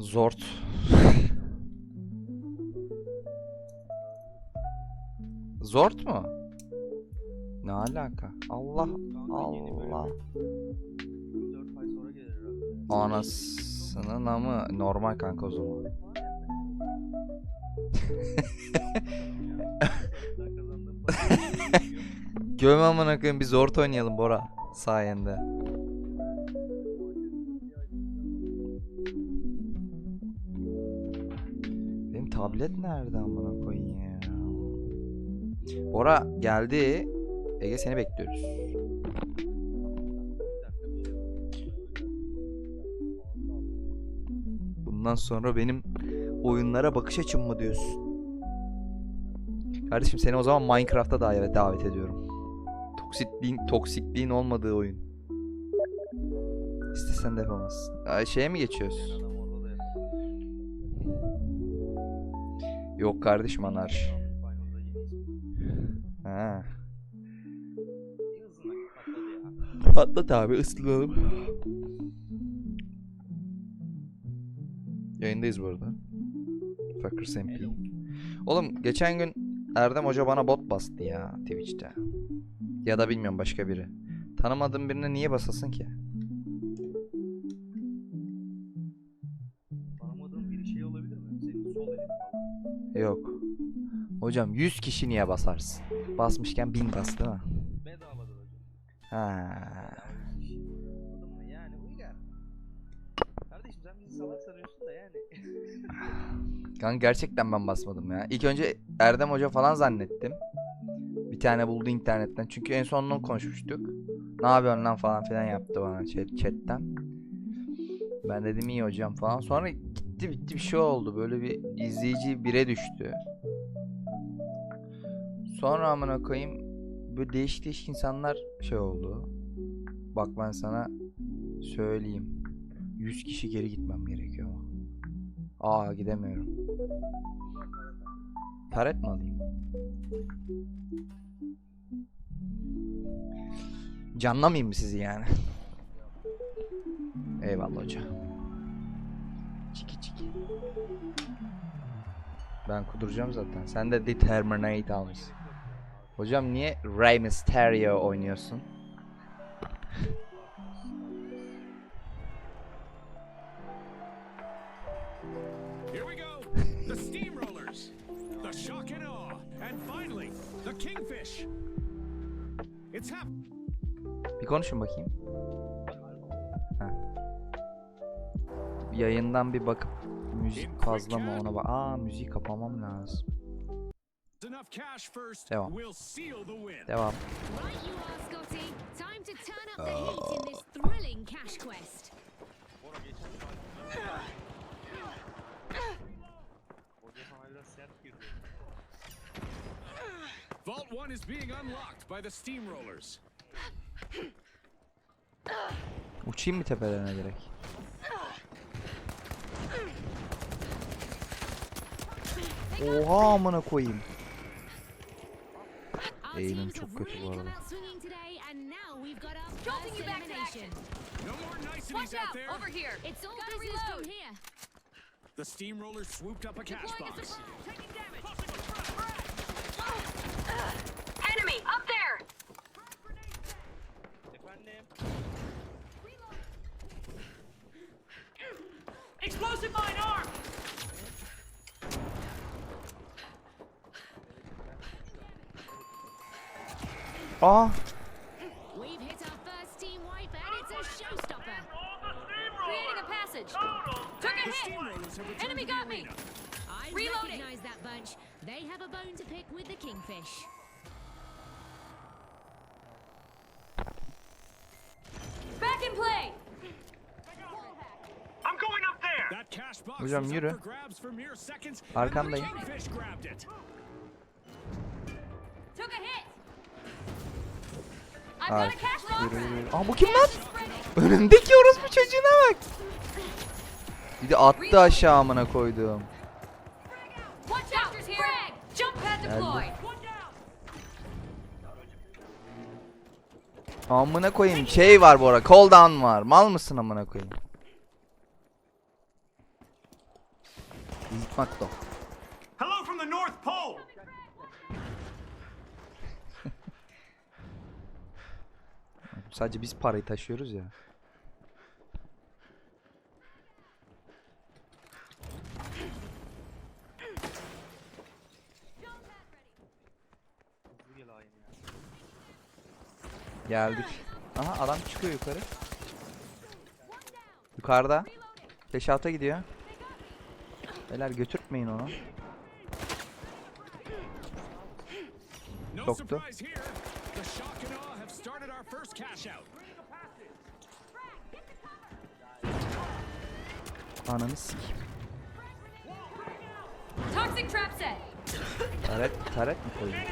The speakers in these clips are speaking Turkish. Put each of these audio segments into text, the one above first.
Zort. Zort mu? Ne alaka? Allah Allah. 4 ay sonra gelir herhalde. Anasının ama normal kanka o zaman. Ben kazandığım parayı Göm amına koyayım biz Zort oynayalım Bora sayende. Tablet nerede amına koyayım ya? Bora geldi. Ege seni bekliyoruz. Bundan sonra benim oyunlara bakış açım mı diyorsun? Kardeşim seni o zaman Minecraft'a davet davet ediyorum. Toksikliğin toksikliğin olmadığı oyun. İstesen de yapamazsın. Ay, şeye mi geçiyoruz? Yok kardeşim anarşi. Ha. Patlat abi ıslıyorum. Yayındayız bu arada. MP. Hello. Oğlum geçen gün Erdem Hoca bana bot bastı ya Twitch'te. Ya da bilmiyorum başka biri. Tanımadığım birine niye basasın ki? Yok. Hocam 100 kişi niye basarsın? Basmışken 1000 bas değil mi? Bedavadır hocam. Ha. Anladın mı? Yani uygar. Kardeşim sen bizi salak sanıyorsun da yani. Kanka gerçekten ben basmadım ya. İlk önce Erdem Hoca falan zannettim. Bir tane buldu internetten. Çünkü en son onunla konuşmuştuk. Ne yapıyorsun lan falan filan yaptı bana chat, chatten. Ben dedim iyi hocam falan. Sonra gitti bitti bir şey oldu. Böyle bir izleyici bire düştü. Sonra amına koyayım böyle değişik değişik insanlar şey oldu. Bak ben sana söyleyeyim. 100 kişi geri gitmem gerekiyor. Aa gidemiyorum. Taret mi alayım? Canlamayayım mı sizi yani? Eyvallah hoca. Ben kuduracağım zaten. Sen de Determinate almışsın. Hocam niye Rey Mysterio oynuyorsun? Here we go. The steamrollers. The shock and awe. And finally, the kingfish. It's hap. Bir konuşun bakayım. Ha. Yayından bir bakıp müzik fazla mı ona bak. Aa müziği kapamam lazım. Devam. Devam. Vault 1 is being unlocked by the steamrollers. Uçayım mı tepelerine direkt? Oha amına koyayım. Our Eğimim teams çok have kötü really bu come arada. out swinging today, and now we've got our Jolting first you back to elimination. No more niceties Watch out out! there. Over here! It's all Gotta business from reload. here. The steamrollers swooped up a cash Deploying a box. surprise! Taking damage! Enemy! Up there! Efendim? Explosive mine armed! Aa We've hit our first team wipe, and it's a showstopper. Creating a passage! Took a hit! steamrollers have returned Enemy got me! arena. I Reloading. recognize that bunch. They have a bone to pick with the kingfish. Back in play! I'm going up there. That cash box Hocam was yürü. up Yürü, yürü, yürü. Aa bu kim lan? Önümdeki orospu çocuğuna bak. Bir de attı aşağı amına koydum. Deployed! Amına koyayım şey var bu ara. Cooldown var. Mal mısın amına koyayım? Zikmakto. Hello Sadece biz parayı taşıyoruz ya. Geldik. Aha adam çıkıyor yukarı. Yukarıda. 5-6'a gidiyor. Beyler götürtmeyin onu. Here. The shock and awe have started our first cash out. Ananı sikeyim. Toxic trap set. Taret, taret mi koyayım?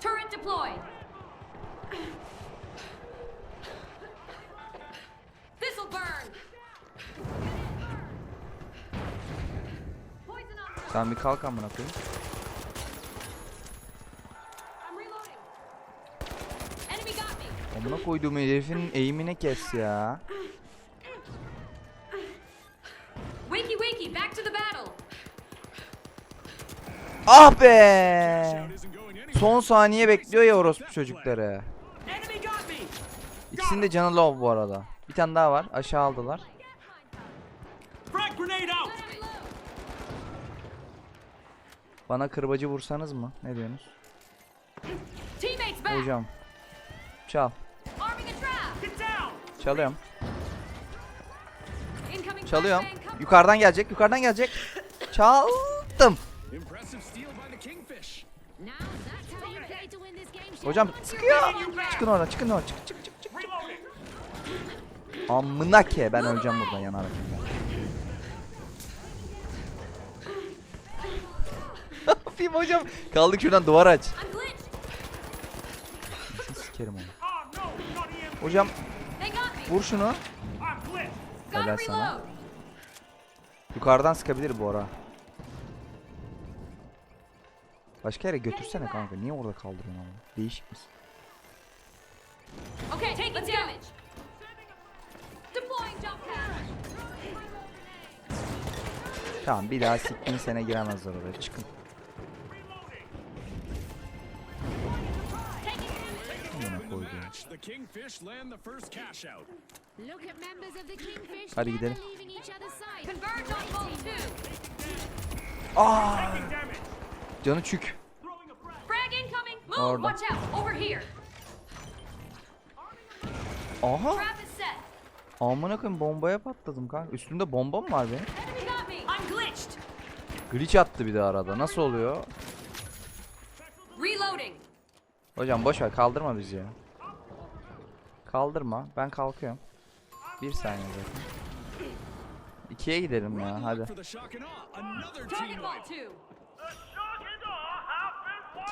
Turret deployed. This'll burn. Poison on. Sen bir kalk amına koyayım. Amına koyduğum herifin eğimine kes ya. Wakey wakey, back to the battle. Ah be! Son saniye bekliyor ya orospu çocukları. İkisinin de canı low bu arada. Bir tane daha var. Aşağı aldılar. Bana kırbacı vursanız mı? Ne diyorsunuz? Hocam. Çal. Çalıyorum. Çalıyorum. Yukarıdan gelecek. Yukarıdan gelecek. Çaldım. Hocam sıkıyor. Çıkın oradan. Çıkın oradan. Çık çık çık çık. Amına ke ben öleceğim buradan yanarak. Ne yapayım hocam? Kaldık şuradan duvar aç. Sikerim onu. EMP. Hocam. Vur şunu. Helal sana. Yukarıdan sıkabilir bu ara. Başka yere götürsene kanka. Niye orada kaldırıyorsun onu? Değişik misin? Okay, taking damage. Deploying jump pad. Tamam bir daha siktiğin sene giremezler oraya. Çıkın. In the Kingfish land the first cash out. Look at members of the Kingfish. Hadi never gidelim. leaving each other's side. Converge on vault two. Aa! Taking damage. Canı çük. Frag. Frag incoming. Move. Orada. Watch out. Over here. Aha! Trap is set. Amına koyayım bombaya patladım kanka. Üstümde bomba mı var benim? Enemy got me. I'm glitched. Glitch attı bir de arada. Nasıl oluyor? Reloading. Hocam boş ver kaldırma bizi ya. Kaldırma. Ben kalkıyorum. Bir saniye zaten. İkiye gidelim ya hadi.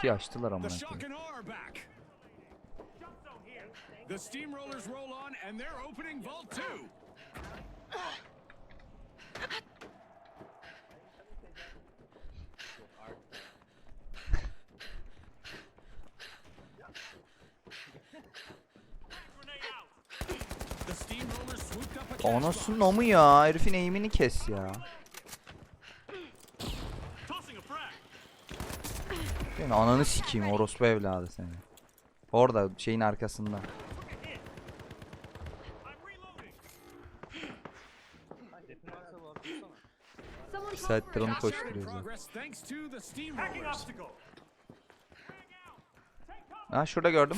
Ti açtılar ama. The steamrollers roll on and they're opening vault 2. Anasının amı ya. Herifin eğimini kes ya. Senin ananı sikeyim orospu evladı seni. Orada şeyin arkasında. Saattir onu koşturuyoruz. Ha şurada gördüm.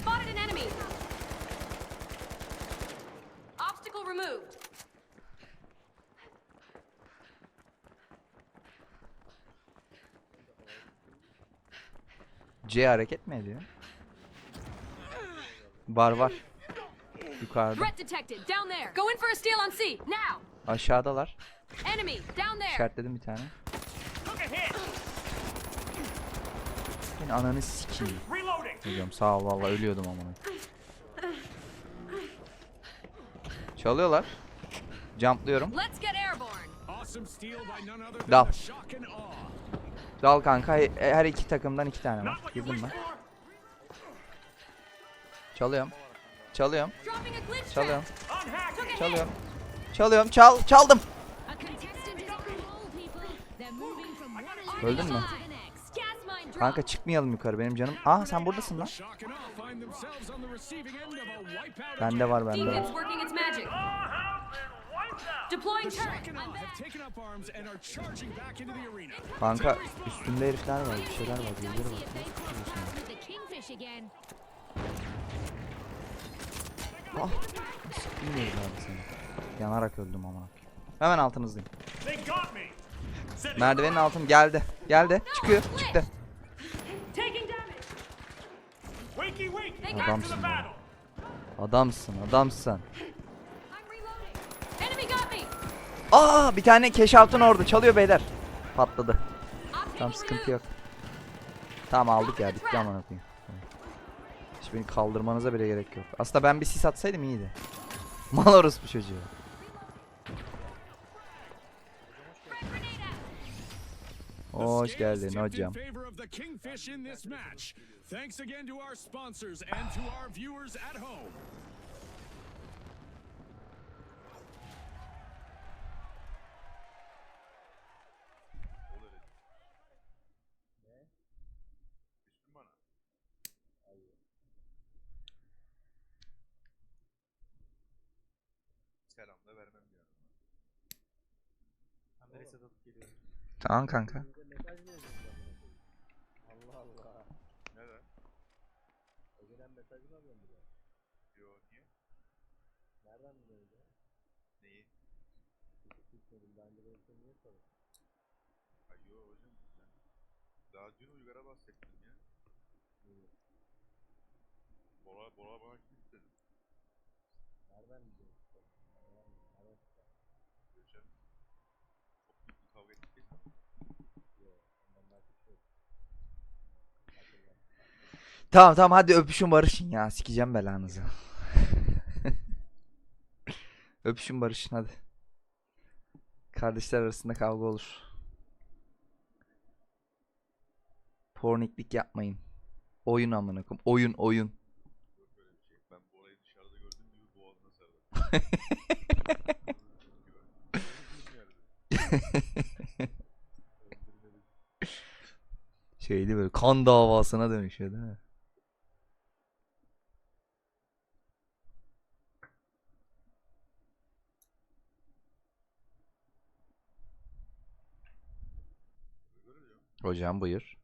C hareket mi ediyor? Var var. Yukarıda. Threat detected. Down there. Go in for a steal on C. Now. Aşağıdalar. Enemy. Down there. İşaretledim bir tane. Took a hit. Senin ananı sikeyim. Reloading. Hocam sağ ol valla ölüyordum amına. Çalıyorlar. Jumplıyorum. Let's get airborne. Awesome steal by none other than Dal. the shock and awe. Dal kanka he- her iki takımdan iki tane var. Girdim ben. Çalıyorum. Çalıyorum. Çalıyorum. Çalıyorum. Çalıyorum. Çal. Çaldım. Öldün mü? Kanka çıkmayalım yukarı benim canım. Aa sen buradasın lan. Bende var bende var. Deploying The turret. shock and awe have taken up arms and are charging back into the arena. Kanka üstünde herifler var bir şeyler var. See var. Ah. Bilmiyoruz abi seni. Yanarak öldüm ama. Hemen altınızdayım. Merdivenin altım geldi. Geldi. Çıkıyor. Çıktı. Adamsın. Adamsın. Adamsın. I'm reloading. Enemy got me. Aa bir tane keş altın orada çalıyor beyler. Patladı. Taking sıkıntı yok. Tamam aldık ya bitti aman koyayım. Hiç beni kaldırmanıza bile gerek yok. Aslında ben bir sis atsaydım iyiydi. Mal orospu çocuğu. Hoş geldin hocam. In favor of the Kingfish in this match. Thanks again to our sponsors and to our viewers at home. Selam da vermem ya. Ben de reset atıp geliyorum. Tamam kanka. Allah Allah. Neden? Önceden mesaj mı alıyorsun bir de? Yo niye? Nereden biliyorsun ya? Neyi? Gitmedim. Daha önce böyle bir şey niye sorun? Ay yo hocam ben daha dün Uygar'a bahsettim ya. Bora, Bora bana kim istedi? Nereden biliyorsun? Nereden Nereden Geçen çok büyük bir kavga ettik. çıkıyor? Ondan daha çok şey yok. Hatırlam. Tamam tamam hadi öpüşün barışın ya. Sikeceğim belanızı. öpüşün barışın hadi. Kardeşler arasında kavga olur. Porniklik yapmayın. Oyun amına koyayım. Oyun oyun. Ben Bora'yı dışarıda gördüğüm gibi boğazına sardım. Şeydi böyle kan davasına dönüşüyor değil mi? Hocam buyur.